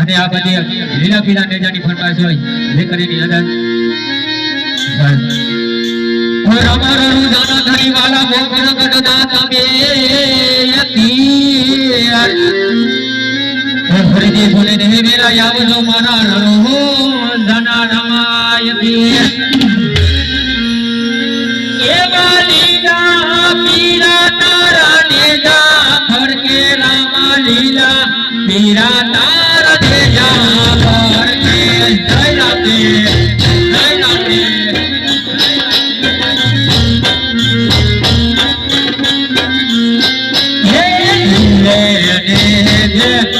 અને આ બધી લીલા પીલા નેજાની ફરમાઈશ હોય જે કરીને અંદર બસ. ઓ રામ રણુ જાના ધણી વાલા ભોગન ગઢ દાતા બે हरिजी बोले रे मेरा याव जो मारा रहो हो, धना रमाय तारा ने जा के रामा पीरा तारा ने जा भर Yeah.